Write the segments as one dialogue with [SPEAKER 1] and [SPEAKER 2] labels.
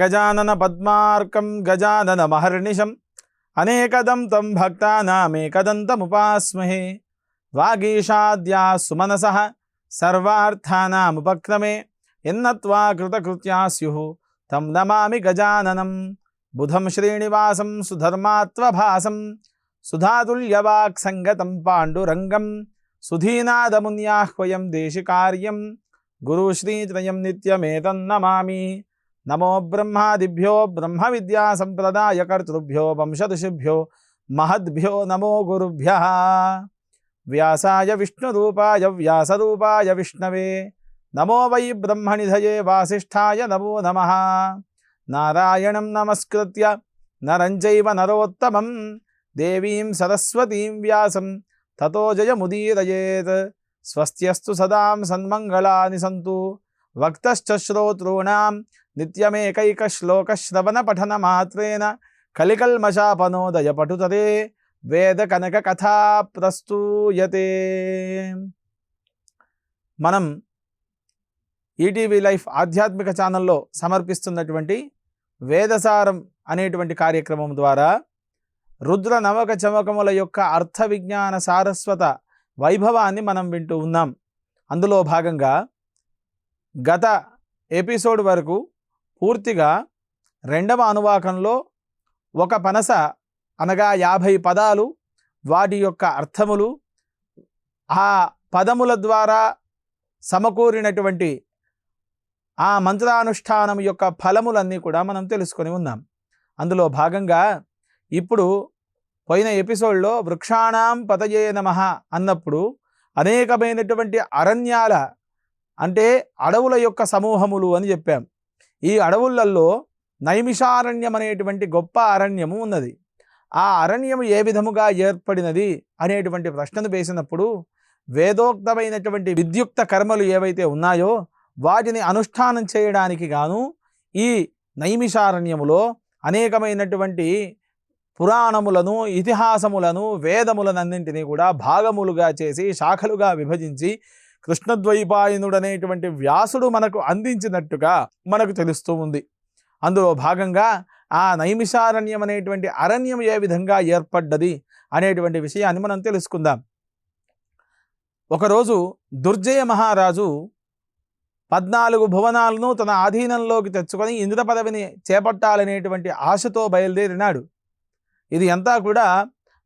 [SPEAKER 1] अगजानन पद्मार्कं गजाननमहर्निशम् अनेकदं तं भक्तानामेकदन्तमुपास्महे। वागीशाद्या सुमनसः सर्वार्थानामुपक्रमे। यन्नत्वा कृतकृत्या स्युः तं नमामि गजाननं। बुधं श्रीनिवासं सुधर्मात्वभासं। सुधातुल्यवाक्सङ्गतं पाण्डुरङ्गं। सुधीनादमुन्याह्वयं देशिकार्यं। गुरुश्रीत्रयं नित्यमेतन्नमामि। నమో బ్రహ్మాదిభ్యో బ్రహ్మ విద్యా సంప్రదాయకర్తృభ్యో వంశదృషిభ్యో మహద్భ్యో నమో గురుభ్య. వ్యాసాయ విష్ణురూపాయ వ్యాసరూపాయ విష్ణవే. నమో వై బ్రహ్మనిధయే వాసిష్ఠాయ నమో నమ. నారాయణం నమస్కృత్య నరంజైవ నరోత్తమం. దేవీం సరస్వతీం వ్యాసం తతో జయముదీరయేత్. స్వస్త్యస్తు సదాం సన్మంగళాని సంతు. వక్తశ్చ శ్రోతॄణాం నిత్యమేకైక శ్లోక శ్రవణ పఠన మాత్రేన కలికల్మషాపనోదయ పటుతరే వేద కనక కథా ప్రస్తూయతే మనం ఈటీవీ లైఫ్ ఆధ్యాత్మిక ఛానల్లో సమర్పిస్తున్నటువంటి వేదసారం అనేటువంటి కార్యక్రమం ద్వారా రుద్ర నవక చమకముల యొక్క అర్థ విజ్ఞాన సారస్వత వైభవాన్ని మనం వింటూ ఉన్నాం. అందులో భాగంగా గత ఎపిసోడ్ వరకు పూర్తిగా రెండవ అనువాకంలో ఒక పనస అనగా యాభై పదాలు వాటి యొక్క అర్థములు ఆ పదముల ద్వారా సమకూరినటువంటి ఆ మంత్రానుష్ఠానం యొక్క ఫలములన్నీ కూడా మనం తెలుసుకొని ఉన్నాం. అందులో భాగంగా ఇప్పుడు పోయిన ఎపిసోడ్లో వృక్షాణం పతయే నమ అన్నప్పుడు అనేకమైనటువంటి అరణ్యాల అంటే అడవుల యొక్క సమూహములు అని చెప్పాం. ఈ అడవులలో నైమిషారణ్యం అనేటువంటి గొప్ప అరణ్యము ఉన్నది. ఆ అరణ్యము ఏ విధముగా ఏర్పడినది అనేటువంటి ప్రశ్నను వేసినప్పుడు వేదోక్తమైనటువంటి విద్యుక్త కర్మలు ఏవైతే ఉన్నాయో వాటిని అనుష్ఠానం చేయడానికి గాను ఈ నైమిషారణ్యములో అనేకమైనటువంటి పురాణములను ఇతిహాసములను వేదములనన్నింటినీ కూడా భాగములుగా చేసి శాఖలుగా విభజించి కృష్ణద్వైపాయనుడనేటువంటి వ్యాసుడు మనకు అందించినట్టుగా మనకు తెలుస్తూ ఉంది. అందులో భాగంగా ఆ నైమిషారణ్యం అనేటువంటి అరణ్యం ఏ విధంగా ఏర్పడ్డది అనేటువంటి విషయాన్ని మనం తెలుసుకుందాం. ఒకరోజు దుర్జయ మహారాజు పద్నాలుగు భువనాలను తన ఆధీనంలోకి తెచ్చుకొని ఇంద్ర పదవిని చేపట్టాలనేటువంటి ఆశతో బయలుదేరినాడు. ఇది అంతా కూడా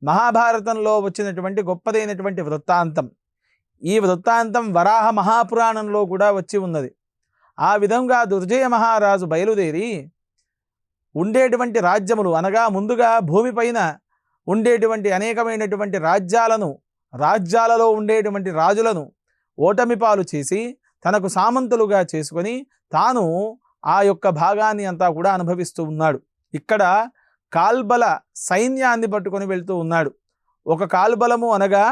[SPEAKER 1] మహాభారతంలో వచ్చినటువంటి గొప్పదైనటువంటి వృత్తాంతం. ఈ వృత్తాంతం వరాహ మహాపురాణంలో కూడా వచ్చి ఉన్నది. ఆ విధంగా దుర్జయ మహారాజు బయలుదేరి ఉండేటువంటి రాజ్యములు అనగా ముందుగా భూమిపైన ఉండేటువంటి అనేకమైనటువంటి రాజ్యాలను రాజ్యాలలో ఉండేటువంటి రాజులను ఓటమిపాలు చేసి తనకు సామంతులుగా చేసుకొని తాను ఆ యొక్క భాగాన్ని అంతా కూడా అనుభవిస్తూ ఉన్నాడు. ఇక్కడ కాల్బల సైన్యాన్ని పట్టుకొని వెళ్తూ ఉన్నాడు. ఒక కాల్బలము అనగా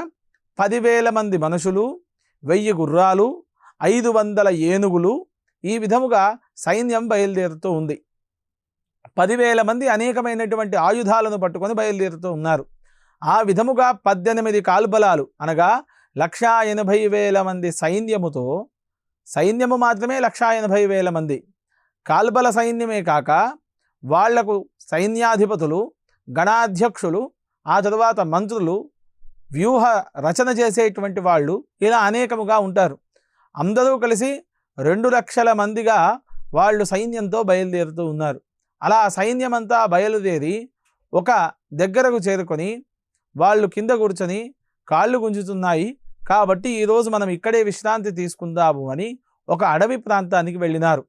[SPEAKER 1] పదివేల మంది మనుషులు వెయ్యి గుర్రాలు ఐదు వందల ఏనుగులు ఈ విధముగా సైన్యం బయలుదేరుతూ ఉంది. పదివేల మంది అనేకమైనటువంటి ఆయుధాలను పట్టుకొని బయలుదేరుతూ ఉన్నారు. ఆ విధముగా పద్దెనిమిది కాల్బలాలు అనగా లక్షా ఎనభై వేల మంది సైన్యముతో సైన్యము మాత్రమే లక్షా ఎనభై వేల మంది. కాల్బల సైన్యమే కాక వాళ్ళకు సైన్యాధిపతులు గణాధ్యక్షులు ఆ తరువాత మంత్రులు వ్యూహ రచన చేసేటువంటి వాళ్ళు ఇలా అనేకముగా ఉంటారు. అందరూ కలిసి రెండు లక్షల మందిగా వాళ్ళు సైన్యంతో బయలుదేరుతూ ఉన్నారు. అలా సైన్యమంతా బయలుదేరి ఒక దగ్గరకు చేరుకొని వాళ్ళు కింద కూర్చొని కాళ్ళు గుంజుతున్నాయి. కాబట్టి ఈరోజు మనం ఇక్కడే విశ్రాంతి తీసుకుందాము అని ఒక అడవి ప్రాంతానికి వెళ్ళినారు.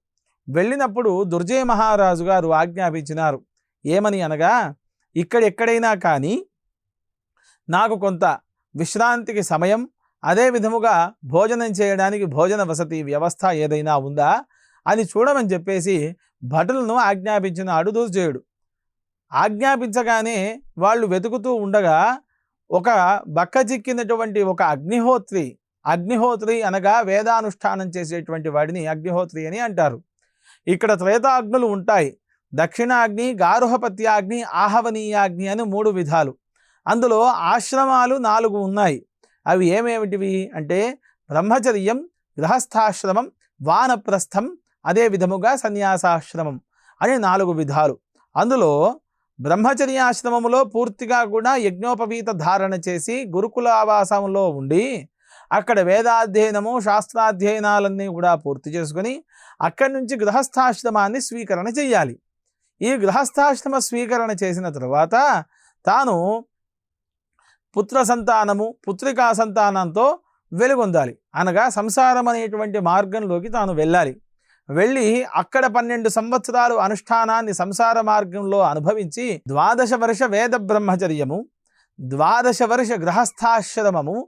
[SPEAKER 1] వెళ్ళినప్పుడు దుర్జయ మహారాజు గారు ఆజ్ఞాపించినారు. ఏమని అనగా ఇక్కడెక్కడైనా కానీ నాకు కొంత విశ్రాంతికి సమయం అదే విధముగా భోజనం చేయడానికి భోజన వసతి వ్యవస్థ ఏదైనా ఉందా అని చూడమని చెప్పేసి భటులను ఆజ్ఞాపించినాడు దుర్జయుడు ఆజ్ఞాపించగానే వాళ్ళు వెతుకుతూ ఉండగా ఒక బక్క చిక్కినటువంటి ఒక అగ్నిహోత్రి అగ్నిహోత్రి అనగా వేదానుష్ఠానం చేసేటువంటి వాడిని అగ్నిహోత్రి అని అంటారు. ఇక్కడ త్రేతాగ్నులు ఉంటాయి. దక్షిణాగ్ని గారుహపత్యాగ్ని ఆహవనీయాగ్ని అని మూడు విధాలు. అందులో ఆశ్రమాలు నాలుగు ఉన్నాయి. అవి ఏమేమిటివి అంటే బ్రహ్మచర్యం గృహస్థాశ్రమం వానప్రస్థం అదే విధముగా సన్యాసాశ్రమం అని నాలుగు విధాలు. అందులో బ్రహ్మచర్యాశ్రమములో పూర్తిగా కూడా యజ్ఞోపవీత ధారణ చేసి గురుకుల ఆవాసంలో ఉండి అక్కడ వేదాధ్యయనము శాస్త్రాధ్యయనాలన్నీ కూడా పూర్తి చేసుకొని అక్కడి నుంచి గృహస్థాశ్రమాన్ని స్వీకరణ చేయాలి. ఈ గృహస్థాశ్రమ స్వీకరణ చేసిన తరువాత తాను పుత్ర సంతానము పుత్రికా సంతానంతో వెలుగొందాలి. అనగా సంసారం అనేటువంటి మార్గంలోకి తాను వెళ్ళాలి. వెళ్ళి అక్కడ పన్నెండు సంవత్సరాలు అనుష్ఠానాన్ని సంసార మార్గంలో అనుభవించి ద్వాదశ వర్ష వేద బ్రహ్మచర్యము ద్వాదశ వర్ష గృహస్థాశ్రమము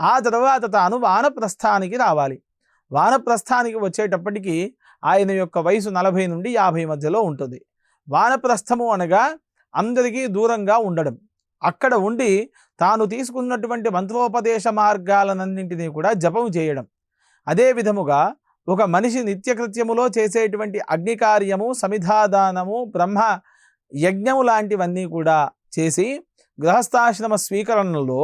[SPEAKER 1] ఆ తర్వాత తాను వానప్రస్థానికి రావాలి. వానప్రస్థానికి వచ్చేటప్పటికి ఆయన యొక్క వయసు నలభై నుండి యాభై మధ్యలో ఉంటుంది. వానప్రస్థము అనగా అందరికీ దూరంగా ఉండడం. అక్కడ ఉండి తాను తీసుకున్నటువంటి మంత్రోపదేశ మార్గాలనన్నింటినీ కూడా జపం చేయడం. అదే విధముగా ఒక మనిషి నిత్యకృత్యములో చేసేటువంటి అగ్ని కార్యము సమిధాదానము బ్రహ్మ యజ్ఞము లాంటివన్నీ కూడా చేసి గృహస్థాశ్రమ స్వీకరణలో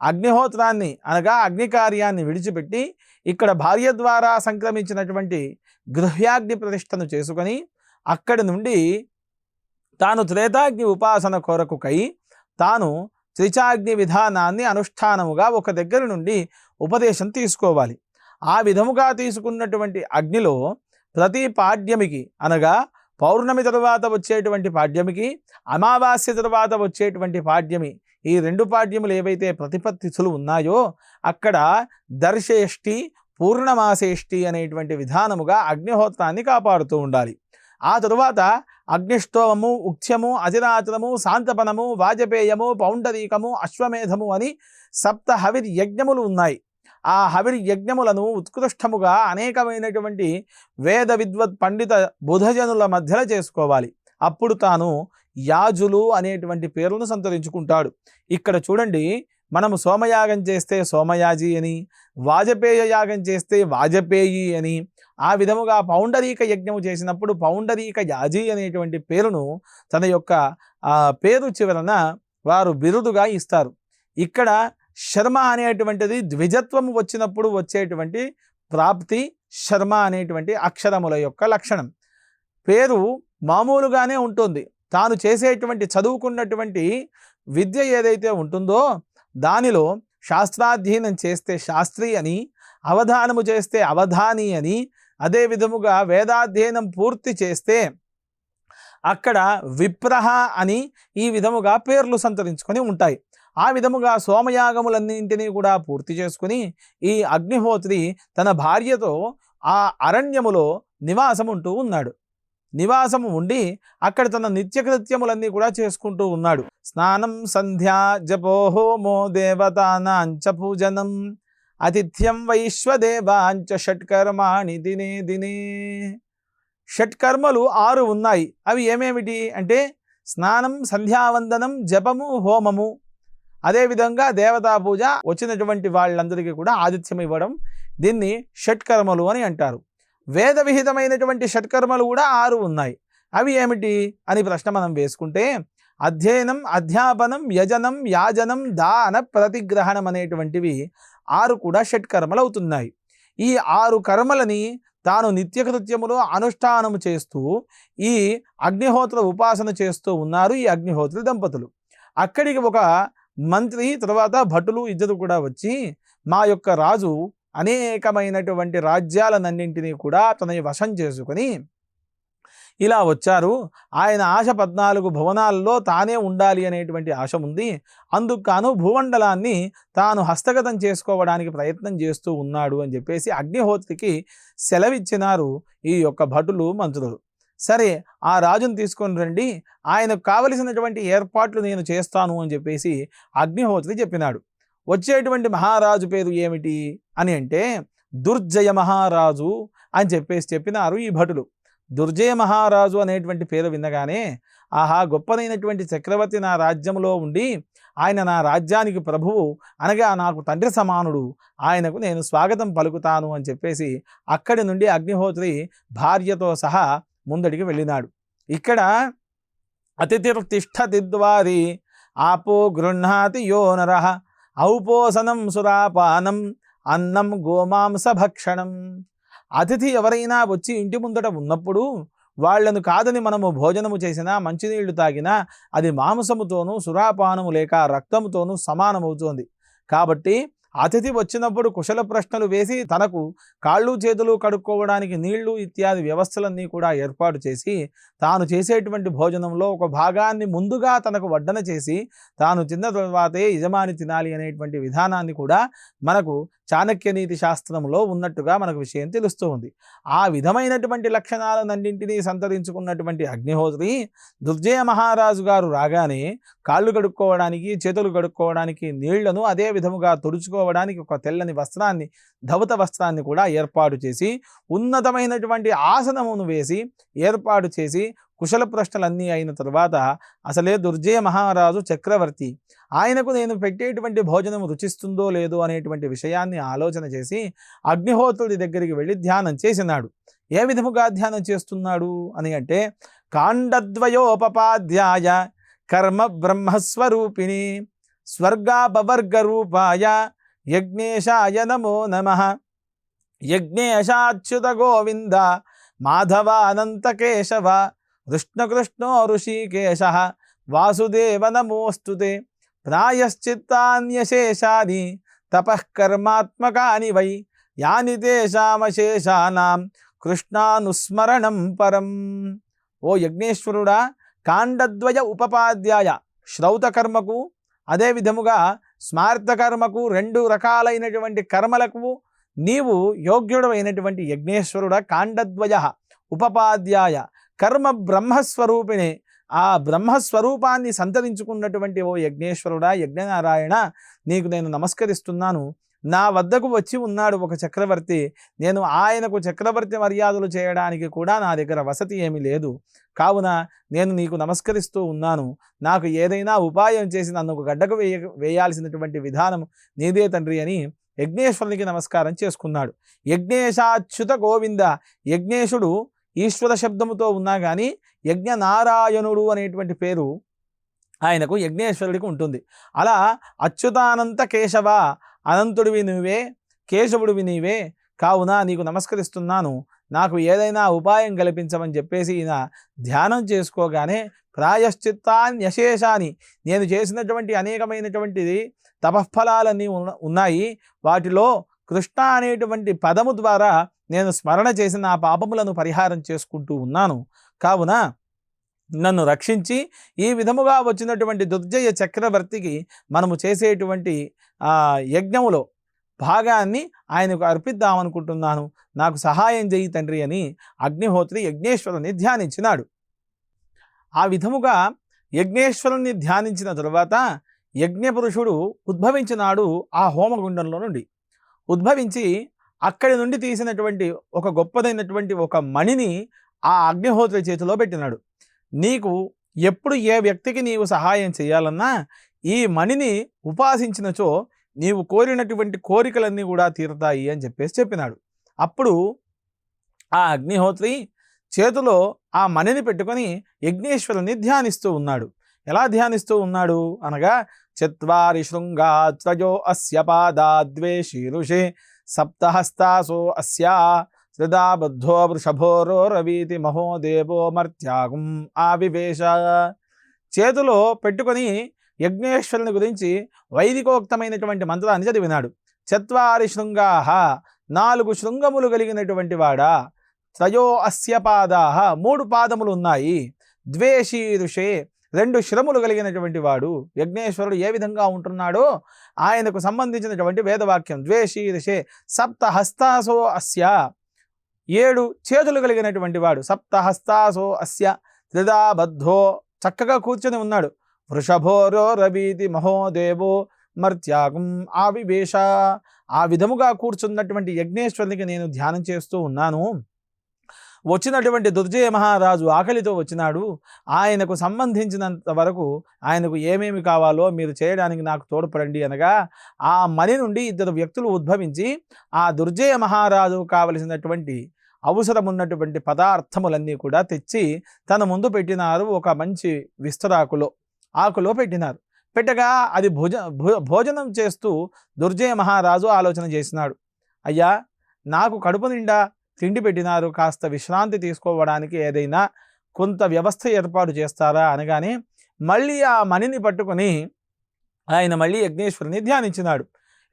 [SPEAKER 1] అగ్నిహోత్రాన్ని అనగా అగ్ని కార్యాన్ని విడిచిపెట్టి ఇక్కడ భార్య ద్వారా సంక్రమించినటువంటి గృహ్యాగ్ని ప్రతిష్టను చేసుకొని అక్కడి నుండి తాను త్రేతాగ్ని ఉపాసన కొరకుకై తాను త్రిచాగ్ని విధానాన్ని అనుష్ఠానముగా ఒక దగ్గర నుండి ఉపదేశం తీసుకోవాలి. ఆ విధముగా తీసుకున్నటువంటి అగ్నిలో ప్రతి పాడ్యమికి అనగా పౌర్ణమి తరువాత వచ్చేటువంటి పాడ్యమికి అమావాస్య తరువాత వచ్చేటువంటి పాడ్యమి ఈ రెండు పాడ్యములు ఏవైతే ప్రతిపత్తిథులు ఉన్నాయో అక్కడ దర్శేష్టి పూర్ణమాసేష్టి అనేటువంటి విధానముగా అగ్నిహోత్రాన్ని కాపాడుతూ ఉండాలి. ఆ తరువాత అగ్నిష్టోమము ఉక్ష్యము అజిరాచలము శాంతపనము వాజపేయము పౌండరీకము అశ్వమేధము అని సప్త హవిర్ యజ్ఞములు ఉన్నాయి. ఆ హవిర్ యజ్ఞములను ఉత్కృష్టముగా అనేకమైనటువంటి వేద విద్వత్ పండిత బుధజనుల మధ్యలో చేసుకోవాలి. అప్పుడు తాను యాజులు అనేటువంటి పేర్లను సంతరించుకుంటాడు. ఇక్కడ చూడండి మనము సోమయాగం చేస్తే సోమయాజి అని వాజపేయ యాగం చేస్తే వాజపేయి అని ఆ విధముగా పౌండరీక యజ్ఞము చేసినప్పుడు పౌండరీక యాజి అనేటువంటి పేరును తన యొక్క పేరు చివరన వారు బిరుదుగా ఇస్తారు. ఇక్కడ శర్మ అనేటువంటిది ద్విజత్వము వచ్చినప్పుడు వచ్చేటువంటి ప్రాప్తి శర్మ అనేటువంటి అక్షరముల యొక్క లక్షణం. పేరు మామూలుగానే ఉంటుంది. తాను చేసేటువంటి చదువుకున్నటువంటి విద్య ఏదైతే ఉంటుందో దానిలో శాస్త్రాధ్యయనం చేస్తే శాస్త్రి అని అవధానము చేస్తే అవధాని అని అదే విధముగా వేదాధ్యయనం పూర్తి చేస్తే అక్కడ విప్రహ అని ఈ విధముగా పేర్లు సంతరించుకొని ఉంటాయి. ఆ విధముగా సోమయాగములన్నింటినీ కూడా పూర్తి చేసుకుని ఈ అగ్నిహోత్రి తన భార్యతో ఆ అరణ్యములో నివాసం ఉంటూ ఉన్నాడు. నివాసము ఉండి అక్కడ తన నిత్యకృత్యములన్నీ కూడా చేసుకుంటూ ఉన్నాడు. స్నానం సంధ్యా జపోహోమో దేవతానాంచ పూజనం ఆతిథ్యం వైశ్వదేవాంచ షట్కర్మాణి దినే దినే. షట్కర్మలు ఆరు ఉన్నాయి. అవి ఏమేమిటి? అంటే స్నానం సంధ్యావందనం జపము హోమము. అదేవిధంగా దేవతా పూజ వచ్చినటువంటి వాళ్ళందరికీ కూడా ఆతిథ్యం ఇవ్వడం. దీన్ని షట్కర్మలు అని అంటారు. వేద విహితమైనటువంటి షట్కర్మలు కూడా ఆరు ఉన్నాయి. అవి ఏమిటి? అని ప్రశ్న మనం వేసుకుంటే అధ్యయనం అధ్యాపనం యజనం యాజనం దాన ప్రతిగ్రహణం అనేటువంటివి ఆరు కూడా షట్కర్మలు అవుతున్నాయి ఈ ఆరు కర్మలని తాను నిత్యకృత్యములో అనుష్ఠానము చేస్తూ ఈ అగ్నిహోత్ర ఉపాసన చేస్తూ ఉన్నారు ఈ అగ్నిహోత్ర దంపతులు. అక్కడికి ఒక మంత్రి తర్వాత భటులు ఇద్దరు కూడా వచ్చి మా యొక్క రాజు అనేకమైనటువంటి రాజ్యాలన్నింటినీ కూడా తన వశం చేసుకొని ఇలా వచ్చారు. ఆయన ఆశ పద్నాలుగు భువనాల్లో తానే ఉండాలి అనేటువంటి ఆశ ఉంది. అందుకు కాను భూమండలాన్ని తాను హస్తగతం చేసుకోవడానికి ప్రయత్నం చేస్తూ ఉన్నాడు అని చెప్పేసి అగ్నిహోత్రికి సెలవిచ్చినారు ఈ యొక్క భటులు మంత్రులు. సరే ఆ రాజును తీసుకొని రండి ఆయనకు కావలసినటువంటి ఏర్పాట్లు నేను చేస్తాను అని చెప్పేసి అగ్నిహోత్రి చెప్పినాడు. వచ్చేటువంటి మహారాజు పేరు ఏమిటి అని అంటే దుర్జయ మహారాజు అని చెప్పేసి చెప్పినారు ఈ భటులు. దుర్జయ మహారాజు అనేటువంటి పేరు విన్నగానే ఆహా గొప్పదైనటువంటి చక్రవర్తి నా రాజ్యంలో ఉండి ఆయన నా రాజ్యానికి ప్రభువు అనగా నాకు తండ్రి సమానుడు ఆయనకు నేను స్వాగతం పలుకుతాను అని చెప్పేసి అక్కడి నుండి అగ్నిహోత్రి భార్యతో సహా ముందడికి వెళ్ళినాడు. ఇక్కడ అతిథిర్తిష్టతి ద్వారి ఆపో గృహ్ణాతి యో నరహ ఔపోసనం సురాపానం అన్నం గోమాంస భక్షణం. అతిథి ఎవరైనా వచ్చి ఇంటి ముందట ఉన్నప్పుడు వాళ్ళను కాదని మనము భోజనము చేసినా మంచినీళ్ళు తాగినా అది మాంసముతోనూ సురాపానము లేక రక్తముతోనూ సమానమవుతోంది. కాబట్టి అతిథి వచ్చినప్పుడు కుశల ప్రశ్నలు వేసి తనకు కాళ్ళు చేతులు కడుక్కోవడానికి నీళ్ళు ఇత్యాది వ్యవస్థలన్నీ కూడా ఏర్పాటు చేసి తాను చేసేటువంటి భోజనంలో ఒక భాగాన్ని ముందుగా తనకు వడ్డన చేసి తాను తిన్న తర్వాతే యజమాని తినాలి అనేటువంటి విధానాన్ని కూడా మనకు చాణక్య నీతి శాస్త్రంలో ఉన్నట్టుగా మనకు విషయం తెలుస్తూ ఉంది. ఆ విధమైనటువంటి లక్షణాలన్నింటినీ సంతరించుకున్నటువంటి అగ్నిహోత్రి దుర్జయ మహారాజు గారు రాగానే కాళ్ళు కడుక్కోవడానికి చేతులు కడుక్కోవడానికి నీళ్ళను అదే విధముగా తుడుచుకోవడానికి ఒక తెల్లని వస్త్రాన్ని ధవత వస్త్రాన్ని కూడా ఏర్పాటు చేసి ఉన్నతమైనటువంటి ఆసనమును వేసి ఏర్పాటు చేసి కుశల ప్రశ్నలన్నీ అయిన తరువాత అసలే దుర్జయ మహారాజు చక్రవర్తి ఆయనకు నేను పెట్టేటువంటి భోజనం రుచిస్తుందో లేదో అనేటువంటి విషయాన్ని ఆలోచన చేసి అగ్నిహోత్రుడి దగ్గరికి వెళ్ళి ధ్యానం చేసినాడు. ఏ విధముగా ధ్యానం చేస్తున్నాడు అని అంటే కాండద్వయోపపాధ్యాయ కర్మ బ్రహ్మస్వరూపిణి స్వర్గాపవర్గ రూపాయ యజ్ఞేశాయ నమో నమ యజ్ఞేశాచ్యుత గోవింద మాధవ అనంత కేశవ కృష్ణకృష్ణో ఋషికేశ వాసుదేవ నమోస్తు ప్రాయశ్చిత్తాన్యశేషాని తపఃకర్మాత్మకాని వై యాని తేషామశేషానాం కృష్ణానుస్మరణం పరం. ఓ యజ్ఞేశ్వరుడా కాండద్వయ ఉపపాద్యాయ శ్రౌతకర్మకు అదే విధముగా స్మార్థకర్మకు రెండు రకాలైనటువంటి కర్మలకు నీవు యోగ్యుడమైనటువంటి యజ్ఞేశ్వరుడ కాండద్వయ ఉపపాద్యాయ కర్మ బ్రహ్మస్వరూపిణి. ఆ బ్రహ్మస్వరూపాన్ని సంతరించుకున్నటువంటి ఓ యజ్ఞేశ్వరుడా యజ్ఞనారాయణ నీకు నేను నమస్కరిస్తున్నాను. నా వద్దకు వచ్చి ఉన్నాడు ఒక చక్రవర్తి. నేను ఆయనకు చక్రవర్తి మర్యాదలు చేయడానికి కూడా నా దగ్గర వసతి ఏమీ లేదు. కావున నేను నీకు నమస్కరిస్తూ ఉన్నాను. నాకు ఏదైనా ఉపాయం చేసి నన్ను ఒక గడ్డకు వేయ వేయాల్సినటువంటి విధానం నీదే తండ్రి అని యజ్ఞేశ్వరునికి నమస్కారం చేసుకున్నాడు. యజ్ఞేశాచ్యుత గోవింద. యజ్ఞేశుడు ఈశ్వర శబ్దముతో ఉన్నా కానీ యజ్ఞనారాయణుడు అనేటువంటి పేరు ఆయనకు యజ్ఞేశ్వరుడికి ఉంటుంది. అలా అచ్యుతానంత కేశవ అనంతుడివి నువ్వే కేశవుడివి నీవే కావున నీకు నమస్కరిస్తున్నాను. నాకు ఏదైనా ఉపాయం కల్పించమని చెప్పేసి ఈయన ధ్యానం చేసుకోగానే ప్రాయశ్చిత్తాన్యశేషాన్ని నేను చేసినటువంటి అనేకమైనటువంటి తపఃఫలాలన్నీ ఉన్నాయి. వాటిలో కృష్ణ అనేటువంటి పదము ద్వారా నేను స్మరణ చేసిన ఆ పాపములను పరిహారం చేసుకుంటూ ఉన్నాను. కావున నన్ను రక్షించి ఈ విధముగా వచ్చినటువంటి దుర్జయ చక్రవర్తికి మనము చేసేటువంటి ఆ యజ్ఞములో భాగాన్ని ఆయనకు అర్పిద్దామనుకుంటున్నాను నాకు సహాయం చేయి తండ్రి అని అగ్నిహోత్రి యజ్ఞేశ్వరుని ధ్యానించినాడు. ఆ విధముగా యజ్ఞేశ్వరుణ్ణి ధ్యానించిన తరువాత యజ్ఞపురుషుడు ఉద్భవించినాడు ఆ హోమగుండంలో నుండి. ఉద్భవించి అక్కడి నుండి తీసినటువంటి ఒక గొప్పదైనటువంటి ఒక మణిని ఆ అగ్నిహోత్రి చేతిలో పెట్టినాడు. నీకు ఎప్పుడు ఏ వ్యక్తికి నీవు సహాయం చేయాలన్నా ఈ మణిని ఉపాసించినచో నీవు కోరినటువంటి కోరికలన్నీ కూడా తీరుతాయి అని చెప్పేసి చెప్పినాడు. అప్పుడు ఆ అగ్నిహోత్రి చేతిలో ఆ మణిని పెట్టుకొని యజ్ఞేశ్వరుని ధ్యానిస్తూ ఉన్నాడు. ఎలా ధ్యానిస్తూ ఉన్నాడు అనగా చత్వారి శృంగాత్రయో అస్య పాదాద్వే శీరుషి సప్తహస్తాసో అస్యా సదా బద్ధో వృషభోరో రవీతి మహోదేవో మర్త్యాగం ఆవివేశ చేతిలో పెట్టుకొని యజ్ఞేశ్వరుని గురించి వైదికోక్తమైనటువంటి మంత్రాన్ని చదివినాడు. చత్వారి శృంగాహ నాలుగు శృంగములు కలిగినటువంటి వాడా? త్రయో అస్య పాదాహ మూడు పాదములు ఉన్నాయి. ద్వేషీరుషే రెండు శిరములు కలిగినటువంటి వాడు యజ్ఞేశ్వరుడు ఏ విధంగా ఉంటున్నాడో ఆయనకు సంబంధించినటువంటి వేదవాక్యం. ద్వేషీ శీరుషే సప్త హస్తాసో అస్య. ఏడు చేతులు కలిగినటువంటి వాడు సప్త హస్తాసో అస్య. త్రిదాబద్ధో చక్కగా కూర్చొని ఉన్నాడు. వృషభోరో రవీతి మహోదేవో మర్త్యాగం ఆవివేష. ఆ విధముగా కూర్చున్నటువంటి యజ్ఞేశ్వరునికి నేను ధ్యానం చేస్తూ ఉన్నాను. వచ్చినటువంటి దుర్జయ మహారాజు ఆకలితో వచ్చినాడు. ఆయనకు సంబంధించినంత వరకు ఆయనకు ఏమేమి కావాలో మీరు చేయడానికి నాకు తోడ్పడండి అనగా ఆ మణి నుండి ఇద్దరు వ్యక్తులు ఉద్భవించి ఆ దుర్జయ మహారాజు కావలసినటువంటి అవసరం ఉన్నటువంటి పదార్థములన్నీ కూడా తెచ్చి తన ముందు పెట్టినారు ఒక మంచి విస్తరాకులో ఆకులో పెట్టినారు. పెట్టగా అది భోజ భోజనం చేస్తూ దుర్జయ మహారాజు ఆలోచన చేసినాడు. అయ్యా నాకు కడుపు నిండా తిండి పెట్టినారు కాస్త విశ్రాంతి తీసుకోవడానికి ఏదైనా కొంత వ్యవస్థ ఏర్పాటు చేస్తారా అనగానే మళ్ళీ ఆ మణిని పట్టుకొని ఆయన మళ్ళీ యజ్ఞేశ్వరుని ధ్యానించినాడు.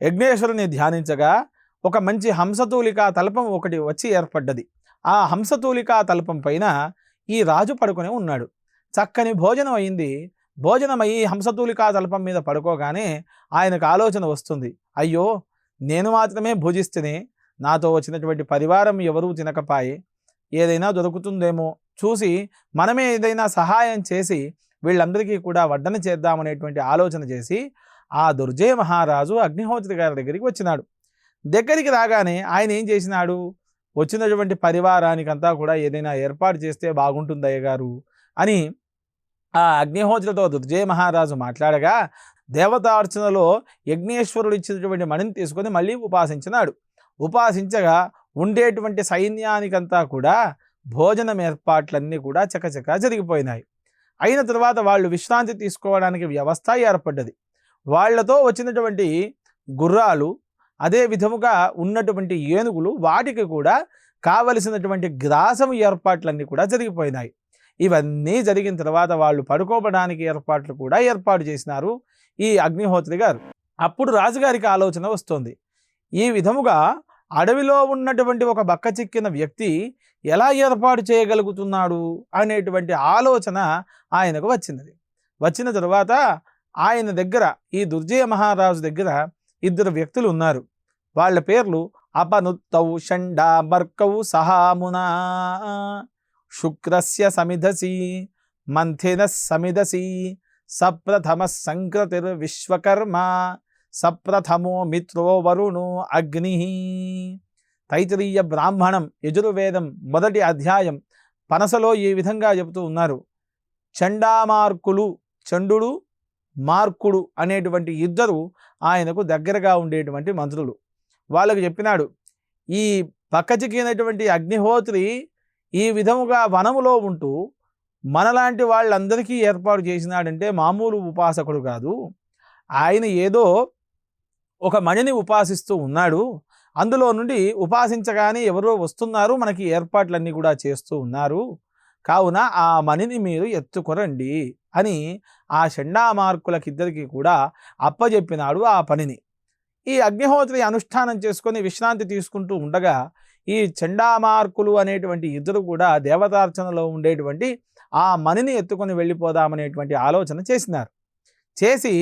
[SPEAKER 1] యజ్ఞేశ్వరుని ధ్యానించగా ఒక మంచి హంసతూలికా తల్పం ఒకటి వచ్చి ఏర్పడ్డది. ఆ హంసతూలికా తల్పం పైన ఈ రాజు పడుకొని ఉన్నాడు. చక్కని భోజనం అయింది. భోజనమయ్యి హంసతూలికా తల్పం మీద పడుకోగానే ఆయనకు ఆలోచన వస్తుంది. అయ్యో నేను మాత్రమే భుజిస్తేనే నాతో వచ్చినటువంటి పరివారం ఎవరూ తినకపాయే. ఏదైనా దొరుకుతుందేమో. చూసి మనమే ఏదైనా సహాయం చేసి వీళ్ళందరికీ కూడా వడ్డన చేద్దామనేటువంటి ఆలోచన చేసి ఆ దుర్జయ మహారాజు అగ్నిహోత్రి గారి దగ్గరికి వచ్చినాడు. దగ్గరికి రాగానే ఆయన ఏం చేసినాడు? వచ్చినటువంటి పరివారానికంతా కూడా ఏదైనా ఏర్పాటు చేస్తే బాగుంటుంది గారు అని ఆ అగ్నిహోత్రితో దుర్జయ మహారాజు మాట్లాడగా దేవతార్చనలో యజ్ఞేశ్వరుడు ఇచ్చినటువంటి మణిని తీసుకొని మళ్ళీ ఉపాసించినాడు. ఉపాసించగా ఉండేటువంటి సైన్యానికంతా కూడా భోజనం ఏర్పాట్లన్నీ కూడా చకచకా జరిగిపోయినాయి. అయిన తర్వాత వాళ్ళు విశ్రాంతి తీసుకోవడానికి వ్యవస్థ ఏర్పడ్డది. వాళ్ళతో వచ్చినటువంటి గుర్రాలు అదే విధముగా ఉన్నటువంటి ఏనుగులు వాటికి కూడా కావలసినటువంటి గ్రాసం ఏర్పాట్లన్నీ కూడా జరిగిపోయినాయి. ఇవన్నీ జరిగిన తర్వాత వాళ్ళు పడుకోవడానికి ఏర్పాట్లు కూడా ఏర్పాటు చేసినారు ఈ అగ్నిహోత్రి గారు. అప్పుడు రాజుగారికి ఆలోచన వస్తుంది. ఈ విధముగా అడవిలో ఉన్నటువంటి ఒక బక్క చిక్కిన వ్యక్తి ఎలా ఏర్పాటు చేయగలుగుతున్నాడు అనేటువంటి ఆలోచన ఆయనకు వచ్చినది. వచ్చిన తరువాత ఆయన దగ్గర ఈ దుర్జయ మహారాజు దగ్గర ఇద్దరు వ్యక్తులు ఉన్నారు. వాళ్ళ పేర్లు అపనుత్తౌ షండా బర్కౌ సహామునా శుక్రస్య సమిధసి మంథిన సమిధసి సప్రథమ సంక్రతిర్ విశ్వకర్మ సప్రథమో మిత్రో వరుణో అగ్ని. తైతరీయ బ్రాహ్మణం యజుర్వేదం మొదటి అధ్యాయం పనసలో ఈ విధంగా చెబుతూ ఉన్నారు. చండామార్కులు చండుడు మార్కుడు అనేటువంటి ఇద్దరు ఆయనకు దగ్గరగా ఉండేటువంటి మంత్రులు. వాళ్ళకు చెప్పినాడు ఈ పక్కచికినటువంటి అగ్నిహోత్రి ఈ విధముగా వనములో ఉంటూ మనలాంటి వాళ్ళందరికీ ఏర్పాటు చేసినాడంటే మామూలు ఉపాసకుడు కాదు. ఆయన ఏదో ఒక మణిని ఉపాసిస్తూ ఉన్నాడు. అందులో నుండి ఉపాసించగానే ఎవరో వస్తున్నారు. మనకి ఏర్పాట్లన్నీ కూడా చేస్తూ ఉన్నారు. కావున ఆ మణిని మీరు ఎత్తుకొరండి అని ఆ షండామార్కులకిద్దరికి కూడా అప్పజెప్పినాడు ఆ పనిని ఈ అగ్నిహోత్రి అనుష్ఠానం చేసుకొని విశ్రాంతి తీసుకుంటూ ఉండగా ఈ చండామార్కులు అనేటువంటి ఇద్దరు కూడా దేవతార్చనలో ఉండేటువంటి ఆ మణిని ఎత్తుకొని వెళ్ళిపోదామనేటువంటి ఆలోచన చేసినారు. చేసి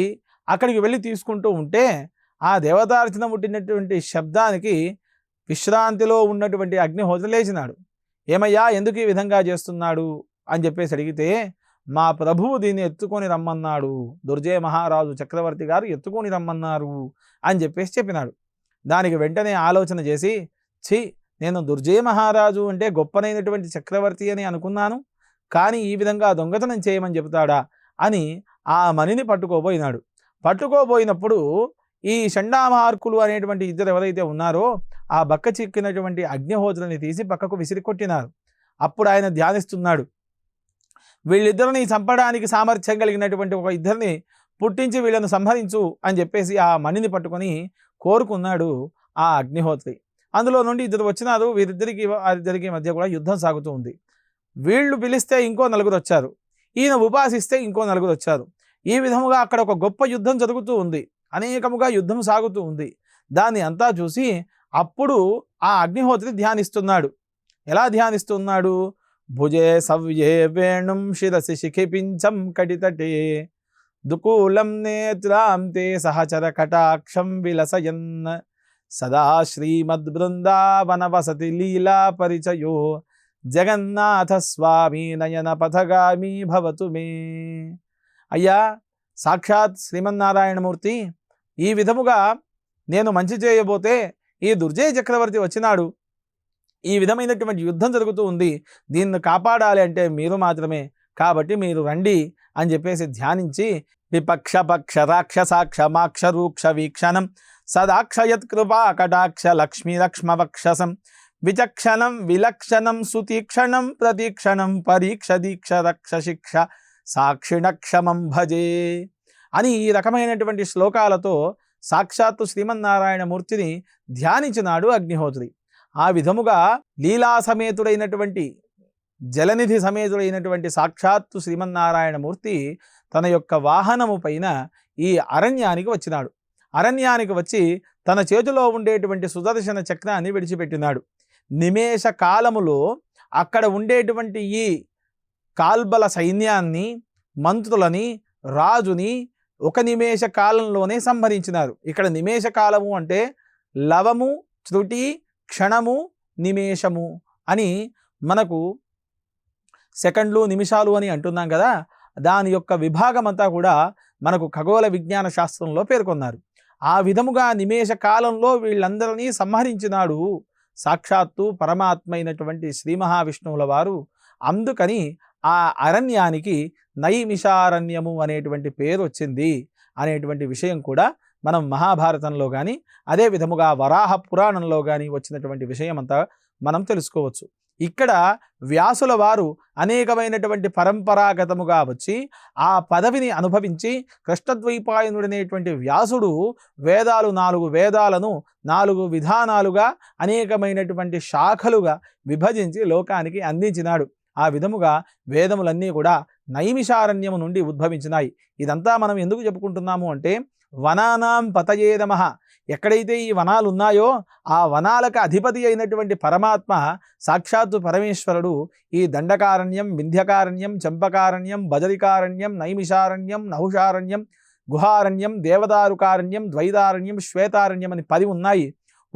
[SPEAKER 1] అక్కడికి వెళ్ళి తీసుకుంటూ ఉంటే ఆ దేవతార్చన పుట్టినటువంటి శబ్దానికి విశ్రాంతిలో ఉన్నటువంటి అగ్నిహోత్ర లేచినాడు. ఏమయ్యా ఎందుకు ఈ విధంగా చేస్తున్నాడు? అని చెప్పేసి అడిగితే మా ప్రభువు దీన్ని ఎత్తుకొని రమ్మన్నాడు. దుర్జయ మహారాజు చక్రవర్తి గారు ఎత్తుకొని రమ్మన్నారు అని చెప్పేసి చెప్పినాడు. దానికి వెంటనే ఆలోచన చేసి ఛీ నేను దుర్జయ మహారాజు అంటే గొప్పనైనటువంటి చక్రవర్తి అని అనుకున్నాను కానీ ఈ విధంగా దొంగతనం చేయమని చెబుతాడా అని ఆ మణిని పట్టుకోబోయినాడు. పట్టుకోబోయినప్పుడు ఈ షండామార్కులు అనేటువంటి ఇద్దరు ఎవరైతే ఉన్నారో ఆ బక్క చిక్కినటువంటి అగ్నిహోత్రుని తీసి పక్కకు విసిరి కొట్టినారు అప్పుడు ఆయన ధ్యానిస్తున్నాడు. వీళ్ళిద్దరిని చంపడానికి సామర్థ్యం కలిగినటువంటి ఒక ఇద్దరిని పుట్టించి వీళ్ళను సంహరించు అని చెప్పేసి ఆ మణిని పట్టుకొని కోరుకున్నాడు ఆ అగ్నిహోత్రి. అందులో నుండి ఇద్దరు వచ్చినారు. వీరిద్దరికి వారిద్దరికి మధ్య కూడా యుద్ధం సాగుతూ ఉంది. వీళ్ళు పిలిస్తే ఇంకో నలుగురు వచ్చారు. ఈయన ఉపాసిస్తే ఇంకో నలుగురు వచ్చారు. ఈ విధముగా అక్కడ ఒక గొప్ప యుద్ధం జరుగుతూ ఉంది. అనేకముగా యుద్ధం సాగుతూ ఉంది. దాన్ని అంతా చూసి అప్పుడు ఆ అగ్నిహోత్రి ధ్యానిస్తున్నాడు. ఎలా ధ్యానిస్తున్నాడు? భుజే సవ్యే వేణుం శిరసి శిఖిపించం కటితటే. దుకూలం నేత్రాం తే సహచర కటాక్షం విలసయన్. సదా శ్రీమద్ బృందావన వసతి లీలా పరిచయో. జగన్నాథ స్వామి నయన పథగామి భవతు మే. అయ్యా సాక్షాత్ శ్రీమన్నారాయణమూర్తి ఈ విధముగా నేను మంచి చేయబోతే ఈ దుర్జయ చక్రవర్తి వచ్చినాడు. ఈ విధమైనటువంటి యుద్ధం జరుగుతూ ఉంది. దీన్ని కాపాడాలి అంటే మీరు మాత్రమే. కాబట్టి మీరు రండి అని చెప్పేసి ధ్యానించి విపక్ష పక్ష రాక్షసాక్షమాక్ష రూక్ష వీక్షణం సదాక్షయత్కృపా కటాక్ష లక్ష్మీ లక్ష్మవక్షసం విచక్షణం విలక్షణం సుతీక్షణం ప్రతీక్షణం పరీక్ష దీక్ష రక్ష శిక్ష సాక్షిణక్షమం భజే. అని ఈ రకమైనటువంటి శ్లోకాలతో సాక్షాత్తు శ్రీమన్నారాయణ మూర్తిని ధ్యానించినాడు అగ్నిహోత్రి. ఆ విధముగా లీలా సమేతుడైనటువంటి జలనిధి సమేతుడైనటువంటి సాక్షాత్తు శ్రీమన్నారాయణమూర్తి తన యొక్క వాహనము పైన ఈ అరణ్యానికి వచ్చినాడు. అరణ్యానికి వచ్చి తన చేతిలో ఉండేటువంటి సుదర్శన చక్రాన్ని విడిచిపెట్టినాడు. నిమేష కాలములో అక్కడ ఉండేటువంటి ఈ కాల్బల సైన్యాన్ని మంత్రులని రాజుని ఒక నిమేష కాలంలోనే సంహరించినారు. ఇక్కడ నిమేష కాలము అంటే లవము త్రుటి క్షణము నిమేషము అని మనకు సెకండ్లు నిమిషాలు అని అంటున్నాం కదా. దాని యొక్క విభాగం అంతా కూడా మనకు ఖగోళ విజ్ఞాన శాస్త్రంలో పేర్కొన్నారు. ఆ విధముగా నిమేష కాలంలో వీళ్ళందరినీ సంహరించినాడు సాక్షాత్తు పరమాత్మ అయినటువంటి శ్రీ మహావిష్ణువుల వారు. అందుకని ఆ అరణ్యానికి నైమిషారణ్యము అనేటువంటి పేరు వచ్చింది అనేటువంటి విషయం కూడా మనం మహాభారతంలో కానీ అదే విధముగా వరాహ పురాణంలో కానీ వచ్చినటువంటి విషయం అంతా మనం తెలుసుకోవచ్చు. ఇక్కడ వ్యాసుల వారు అనేకమైనటువంటి పరంపరాగతముగా వచ్చి ఆ పదవిని అనుభవించి కృష్ణద్వైపాయనుడనేటువంటి వ్యాసుడు వేదాలు నాలుగు వేదాలను నాలుగు విధానాలుగా అనేకమైనటువంటి శాఖలుగా విభజించి లోకానికి అందించినాడు. ఆ విధముగా వేదములన్నీ కూడా నైమిషారణ్యము నుండి ఉద్భవించినాయి. ఇదంతా మనం ఎందుకు చెప్పుకుంటున్నాము అంటే వనానాం పతయేదమహ ఎక్కడైతే ఈ వనాలు ఉన్నాయో ఆ వనాలకు అధిపతి అయినటువంటి పరమాత్మ సాక్షాత్తు పరమేశ్వరుడు ఈ దండకారణ్యం వింధ్యకారణ్యం చంపకారణ్యం బజరికారణ్యం నైమిషారణ్యం నహుషారణ్యం గుహారణ్యం దేవదారుకారణ్యం ద్వైతారణ్యం శ్వేతారణ్యం అని పది ఉన్నాయి.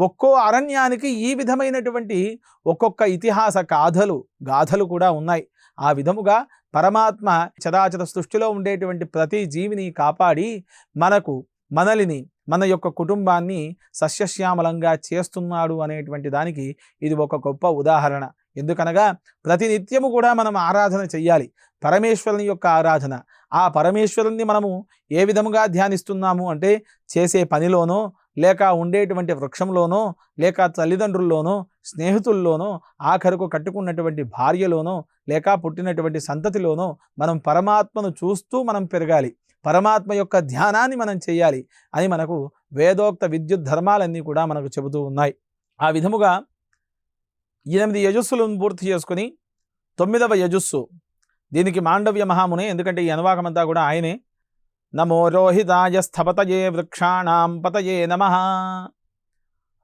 [SPEAKER 1] ఒక్కో అరణ్యానికి ఈ విధమైనటువంటి ఒక్కొక్క ఇతిహాస గాథలు గాథలు కూడా ఉన్నాయి. ఆ విధముగా పరమాత్మ చదాచద సృష్టిలో ఉండేటువంటి ప్రతి జీవిని కాపాడి మనకు మనలిని మన యొక్క కుటుంబాన్ని సస్యశ్యామలంగా చేస్తున్నాడు అనేటువంటి దానికి ఇది ఒక గొప్ప ఉదాహరణ. ఎందుకనగా ప్రతినిత్యము కూడా మనం ఆరాధన చెయ్యాలి. పరమేశ్వరుని యొక్క ఆరాధన. ఆ పరమేశ్వరుణ్ణి మనము ఏ విధముగా ధ్యానిస్తున్నాము అంటే చేసే పనిలోనో లేక ఉండేటువంటి వృక్షంలోనో లేక తల్లిదండ్రుల్లోనో స్నేహితుల్లోనో ఆఖరుకు కట్టుకున్నటువంటి భార్యలోనో లేక పుట్టినటువంటి సంతతిలోనో మనం పరమాత్మను చూస్తూ మనం పెరగాలి. పరమాత్మ యొక్క ధ్యానాన్ని మనం చేయాలి అని మనకు వేదోక్త విద్యుత్ ధర్మాలన్నీ కూడా మనకు చెబుతూ ఉన్నాయి. ఆ విధముగా ఎనిమిది యజస్సులను పూర్తి చేసుకుని తొమ్మిదవ యజస్సు దీనికి మాండవ్య మహాముని ఎందుకంటే ఈ అనువాకమంతా కూడా ఆయనే నమో రోహితాయ స్థపతయే వృక్షాణాం పతయే నమ.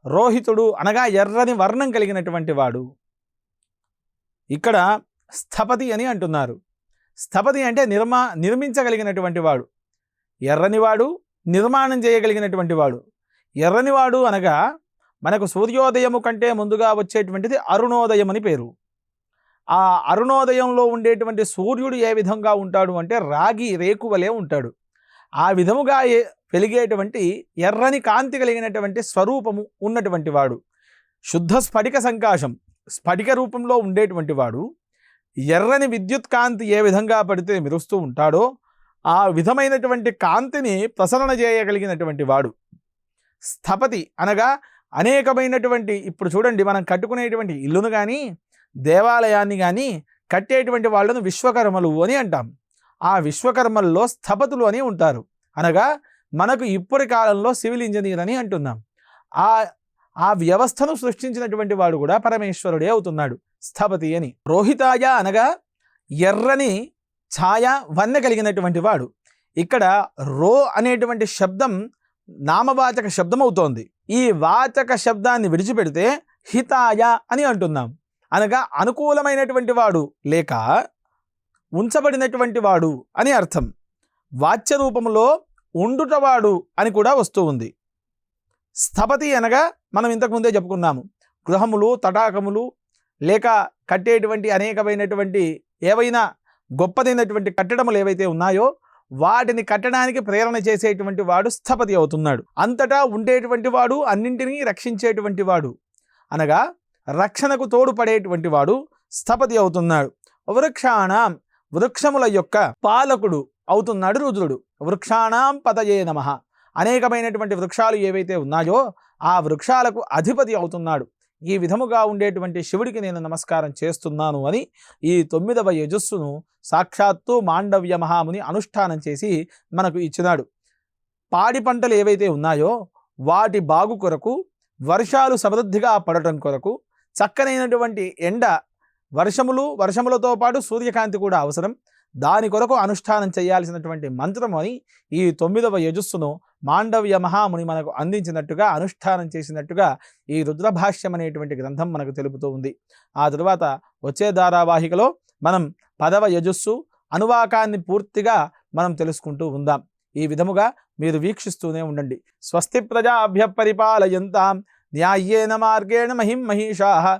[SPEAKER 1] రోహితుడు అనగా ఎర్రని వర్ణం కలిగినటువంటి వాడు. ఇక్కడ స్థపతి అని అంటున్నారు. స్థపతి అంటే నిర్మా నిర్మించగలిగినటువంటి వాడు. ఎర్రనివాడు నిర్మాణం చేయగలిగినటువంటి వాడు. ఎర్రనివాడు అనగా మనకు సూర్యోదయము కంటే ముందుగా వచ్చేటువంటిది అరుణోదయం అని పేరు. ఆ అరుణోదయంలో ఉండేటువంటి సూర్యుడు ఏ విధంగా ఉంటాడు అంటే రాగి రేకువలే ఉంటాడు. ఆ విధముగా వెలిగేటువంటి ఎర్రని కాంతి కలిగినటువంటి స్వరూపము ఉన్నటువంటి వాడు. శుద్ధ స్ఫటిక సంకాశం స్ఫటిక రూపంలో ఉండేటువంటి వాడు ఎర్రని విద్యుత్ కాంతి ఏ విధంగా పడితే మెరుస్తూ ఉంటాడో ఆ విధమైనటువంటి కాంతిని ప్రసరణ చేయగలిగినటువంటి వాడు. స్థపతి అనగా అనేకమైనటువంటి ఇప్పుడు చూడండి మనం కట్టుకునేటువంటి ఇల్లును కానీ దేవాలయాన్ని కానీ కట్టేటువంటి వాళ్ళను విశ్వకర్మలు అని అంటాం. ఆ విశ్వకర్మల్లో స్థపతులు అని ఉంటారు. అనగా మనకు ఇప్పటి కాలంలో సివిల్ ఇంజనీర్ అని అంటున్నాం. ఆ ఆ వ్యవస్థను సృష్టించినటువంటి వాడు కూడా పరమేశ్వరుడే అవుతున్నాడు. స్థపతి అని. రోహితాయ అనగా ఎర్రని ఛాయ వన్నె కలిగినటువంటి వాడు. ఇక్కడ రో అనేటువంటి శబ్దం నామవాచక శబ్దం అవుతోంది ఈ వాచక శబ్దాన్ని విడిచిపెడితే హితాయ అని అంటున్నాం. అనగా అనుకూలమైనటువంటి వాడు లేక ఉంచబడినటువంటి వాడు అని అర్థం. వాచ్య రూపంలో ఉండుటవాడు అని కూడా వస్తూ ఉంది. స్థపతి అనగా మనం ఇంతకుముందే చెప్పుకున్నాము. గృహములు తటాకములు లేక కట్టేటువంటి అనేకమైనటువంటి ఏవైనా గొప్పదైనటువంటి కట్టడములు ఏవైతే ఉన్నాయో వాటిని కట్టడానికి ప్రేరణ చేసేటువంటి వాడు స్థపతి అవుతున్నాడు. అంతటా ఉండేటువంటి వాడు అన్నింటినీ రక్షించేటువంటి వాడు. అనగా రక్షణకు తోడుపడేటువంటి వాడు స్థపతి అవుతున్నాడు. వృక్షాణం వృక్షముల యొక్క పాలకుడు అవుతున్నాడు రుద్రుడు వృక్షాణం పదయే నమ. అనేకమైనటువంటి వృక్షాలు ఏవైతే ఉన్నాయో ఆ వృక్షాలకు అధిపతి అవుతున్నాడు. ఈ విధముగా ఉండేటువంటి శివుడికి నేను నమస్కారం చేస్తున్నాను అని ఈ తొమ్మిదవ యజస్సును సాక్షాత్తు మాండవ్య మహాముని అనుష్ఠానం చేసి మనకు ఇచ్చినాడు. పాడి పంటలు ఏవైతే ఉన్నాయో వాటి బాగు కొరకు వర్షాలు సమృద్ధిగా పడటం కొరకు చక్కనైనటువంటి ఎండ వర్షములు వర్షములతో పాటు సూర్యకాంతి కూడా అవసరం. దాని కొరకు అనుష్ఠానం చేయాల్సినటువంటి మంత్రం అని ఈ తొమ్మిదవ యజస్సును మాండవ్య మహాముని మనకు అందించినట్టుగా అనుష్ఠానం చేసినట్టుగా ఈ రుద్రభాష్యం అనేటువంటి గ్రంథం మనకు తెలుపుతూ ఉంది. ఆ తరువాత వచ్చే ధారావాహికలో మనం పదవ యజస్సు అనువాకాన్ని పూర్తిగా మనం తెలుసుకుంటూ ఉందాం. ఈ విధముగా మీరు వీక్షిస్తూనే ఉండండి. స్వస్తి ప్రజాభ్య పరిపాలయంతాం న్యాయేన మార్గేణ మహిం మహిషా